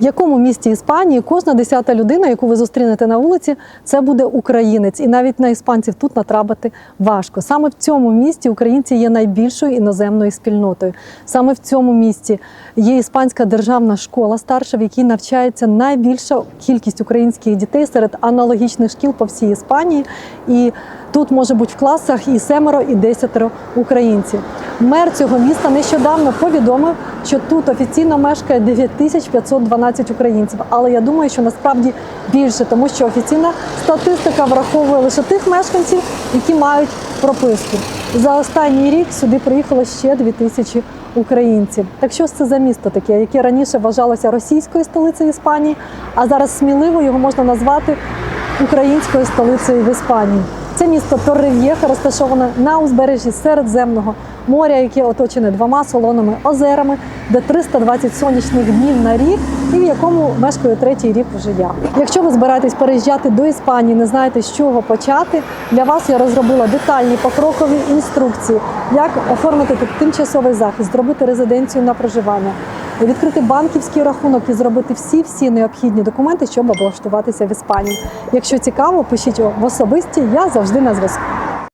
В якому місті Іспанії кожна десята людина, яку ви зустрінете на вулиці, це буде українець, і навіть на іспанців тут натрапити важко. Саме в цьому місті українці є найбільшою іноземною спільнотою. Саме в цьому місті є іспанська державна школа старша, в якій навчається найбільша кількість українських дітей серед аналогічних шкіл по всій Іспанії. І тут може бути в класах і семеро, і десятеро українців. Мер цього міста нещодавно повідомив, що тут офіційно мешкає 9512 українців. Але я думаю, що насправді більше, тому що офіційна статистика враховує лише тих мешканців, які мають прописку. За останній рік сюди приїхало ще 2000 українців. Так що це за місто таке, яке раніше вважалося російською столицею Іспанії, а зараз сміливо його можна назвати українською столицею в Іспанії. Це місто Торрев'єха розташоване на узбережжі Середземного моря, яке оточене двома солоними озерами, де 320 сонячних днів на рік, і в якому мешкаю третій рік вже я. Якщо ви збираєтесь переїжджати до Іспанії, не знаєте, з чого почати, для вас я розробила детальні покрокові інструкції, як оформити тимчасовий захист, зробити резиденцію на проживання, відкрити банківський рахунок і зробити всі всі необхідні документи, щоб облаштуватися в Іспанії. Якщо цікаво, пишіть в особисті, я завжди на зв'язку.